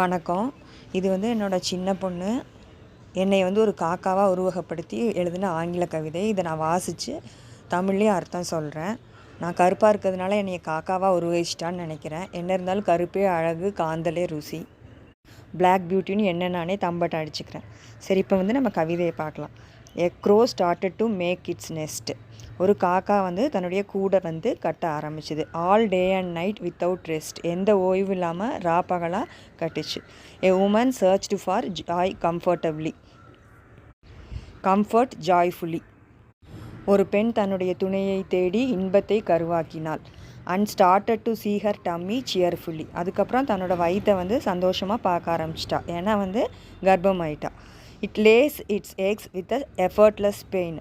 வணக்கம். இது வந்து என்னோடய சின்ன பொண்ணு. என்னை வந்து ஒரு காக்காவாக உருவகப்படுத்தி எழுதின ஆங்கில கவிதை. இதை நான் வாசித்து தமிழ்லேயும் அர்த்தம் சொல்கிறேன் நான் கருப்பாக இருக்கிறதுனால என்னை காக்காவாக உருவகிச்சிட்டான்னு நினைக்கிறேன். என்ன இருந்தாலும் கருப்பே அழகு காந்தலே ருசி. பிளாக் பியூட்டின்னு என்ன நானே தம்பட்டை அடிச்சுக்கிறேன். சரி இப்போ வந்து நம்ம கவிதையை பார்க்கலாம். A crow started to make its nest ஒரு காக்கா வந்து தன்னுடைய கூடை வந்து கட்ட ஆரம்பிச்சுது. All day and night without rest எந்த ஓய்வு இல்லாமல் ரா பகலாக கட்டுச்சு. A woman searched for joy comfortably comfort joyfully ஒரு பெண் தன்னுடைய துணையை தேடி இன்பத்தை கருவாக்கினாள். And started to see her tummy cheerfully அதுக்கப்புறம் தன்னோட வயிற்றை வந்து சந்தோஷமாக பார்க்க ஆரம்பிச்சிட்டா. ஏன்னா வந்து கர்ப்பமாயிட்டா. It lays its eggs with a effortless pain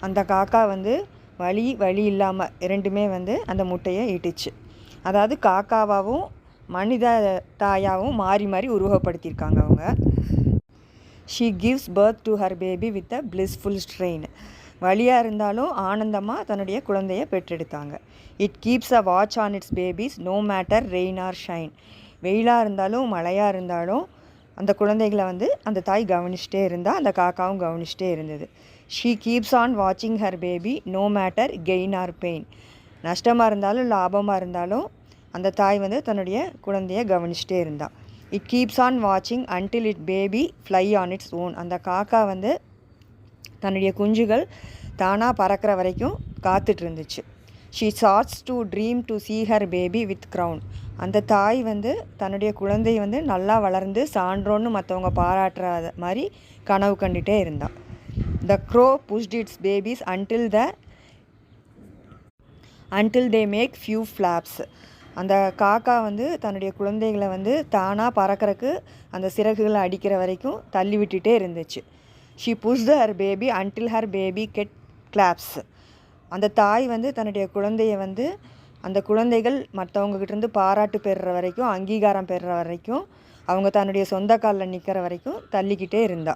அந்த காக்கா வந்து வலி வலி இல்லாமல் இரண்டுமே வந்து அந்த முட்டையை இட்டுச்சு அதாவது காக்காவாகவும் மனித தாயாகவும் மாறி மாறி உருவப்படுத்தியிருக்காங்க அவங்க. She gives birth to her baby with a blissful strain வலியாக இருந்தாலும் ஆனந்தமாக தன்னுடைய குழந்தைய பெற்றெடுத்தாங்க. It keeps a watch on its babies no matter rain or shine வெயிலாக இருந்தாலும் மழையாக இருந்தாலும் அந்த குழந்தைகளை வந்து அந்த தாய் கவனிச்சிட்டே இருந்தால் அந்த காக்காவும் கவனிச்சிட்டே இருந்தது. ஷீ கீப்ஸ் ஆன் வாட்சிங் her baby no matter gain or pain நஷ்டமாக இருந்தாலும் லாபமாக இருந்தாலும் அந்த தாய் வந்து தன்னுடைய குழந்தைய கவனிச்சிட்டே இருந்தா. இட் கீப்ஸ் ஆன் வாட்சிங் until it baby fly on its own அந்த காக்கா வந்து தன்னுடைய குஞ்சுகள் தானாக பறக்கிற வரைக்கும் காத்துட்டு இருந்துச்சு. She starts to dream to see her baby with crown அந்த தாய் வந்து தன்னுடைய குழந்தை வந்து நல்லா வளர்ந்து சான்றோன்னு மற்றவங்க பாராட்டுற மாதிரி கனவு கண்டுகிட்டே இருந்தான் the crow pushed its babies until the until they make few flaps அந்த காக்கா வந்து தன்னுடைய குழந்தைகளை வந்து தானாக பறக்கிறக்கு அந்த சிறகுகளை அடிக்கிற வரைக்கும் தள்ளி விட்டுட்டே இருந்துச்சு. She push the her baby until her baby get claps அந்த தாய் வந்து தன்னுடைய குழந்தைய வந்து அந்த குழந்தைகள் மற்றவங்ககிட்டருந்து பாராட்டு பெறுற வரைக்கும் அங்கீகாரம் பெறுற வரைக்கும் அவங்க தன்னுடைய சொந்த காலில் நிற்கிற வரைக்கும் தள்ளிக்கிட்டே இருந்தா.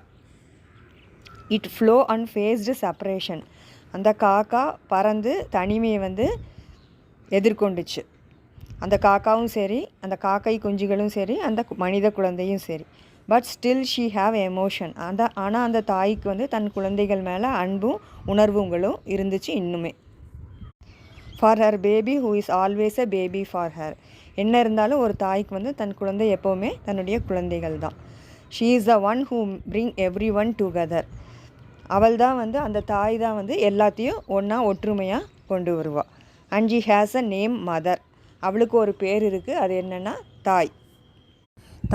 It flow and faced separation அந்த காக்கா பறந்து தனிமையை வந்து எதிர்கொண்டுச்சு. அந்த காக்காவும் சரி அந்த காக்கை குஞ்சுகளும் சரி அந்த மனித குழந்தையும் சரி. But still she have emotion அந்த ஆனால் அந்த தாய்க்கு வந்து தன் குழந்தைகள் மேலே அன்பும் உணர்வுங்களும் இருந்துச்சு இன்னுமே. For her baby who is always a baby for her என்ன இருந்தாலும் ஒரு தாய்க்கு வந்து தன் குழந்தை எப்போவுமே தன்னுடைய குழந்தைகள் தான். She is the one who bring everyone together அவள் தான் வந்து அந்த தாய் தான் வந்து எல்லாத்தையும் ஒன்றா ஒற்றுமையாக கொண்டு வருவாள் and she has a name mother அவளுக்கு ஒரு பேர் இருக்குது அது என்னென்னா தாய்.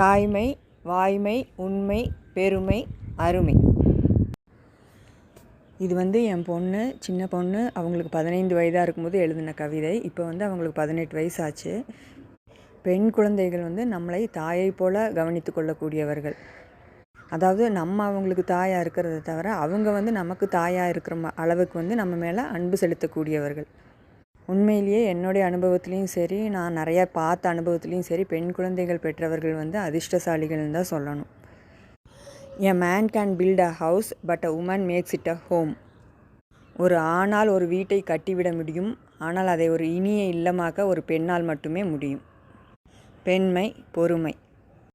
தாய்மை வாய்மை உண்மை பெருமை அருமை. இது வந்து என் பொண்ணு சின்ன பொண்ணு அவங்களுக்கு பதினைந்து வயதாக இருக்கும்போது எழுதின கவிதை. இப்போ வந்து அவங்களுக்கு பதினெட்டு வயசு ஆச்சு பெண் குழந்தைகள் வந்து நம்மளை தாயை போல கவனித்து கொள்ளக்கூடியவர்கள். அதாவது நம்ம அவங்களுக்கு தாயாக இருக்கிறத தவிர அவங்க வந்து நமக்கு தாயாக இருக்கிற அளவுக்கு வந்து நம்ம மேலே அன்பு செலுத்தக்கூடியவர்கள். உண்மையிலேயே என்னுடைய அனுபவத்துலேயும் சரி நான் நிறையா பார்த்த அனுபவத்துலேயும் சரி பெண் குழந்தைகள் பெற்றவர்கள் வந்து அதிர்ஷ்டசாலிகள்னு தான் சொல்லணும். A man can build a house but a woman makes it a home ஒரு ஆணால் ஒரு வீட்டை கட்டிவிட முடியும் ஆனால் அதை ஒரு இனிய இல்லமாக்க ஒரு பெண்ணால் மட்டுமே முடியும். பெண்மை பொறுமை.